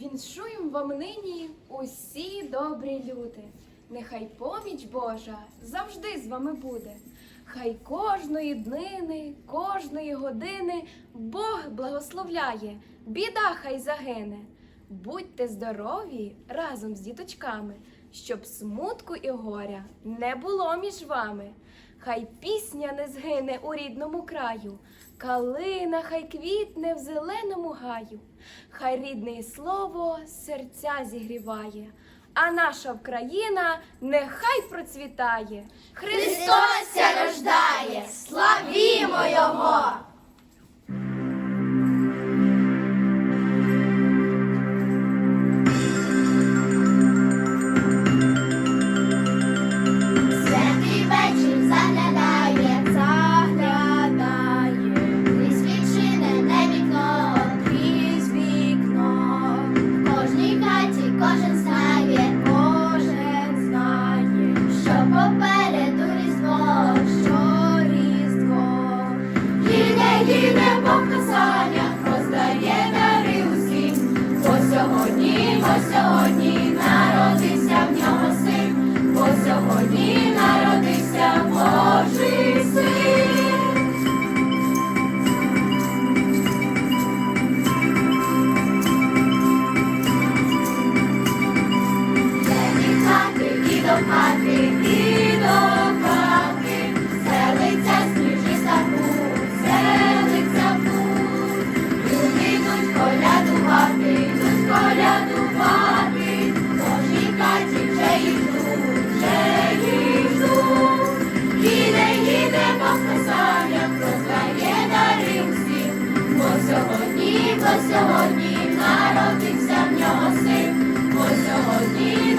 Віншуєм вам нині усі добрі люди. Нехай поміч Божа завжди з вами буде. Хай кожної днини, кожної години Бог благословляє, біда хай загине. Будьте здорові разом з діточками, щоб смутку і горя не було між вами. Хай пісня не згине у рідному краю, калина хай квітне в зеленому гаю, хай рідне слово серця зігріває, а наша Україна нехай процвітає. Христос рождає, сьогодні, бо сьогодні народився в нього син, бо сьогодні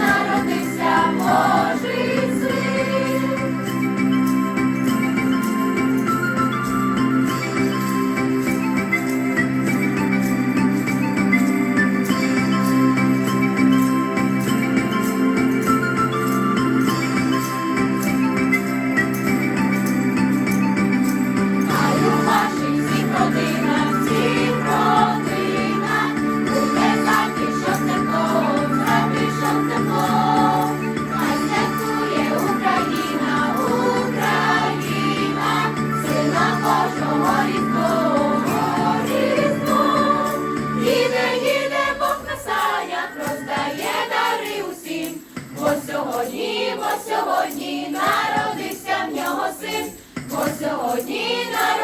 сьогодні, народився в нього син, бо сьогодні народився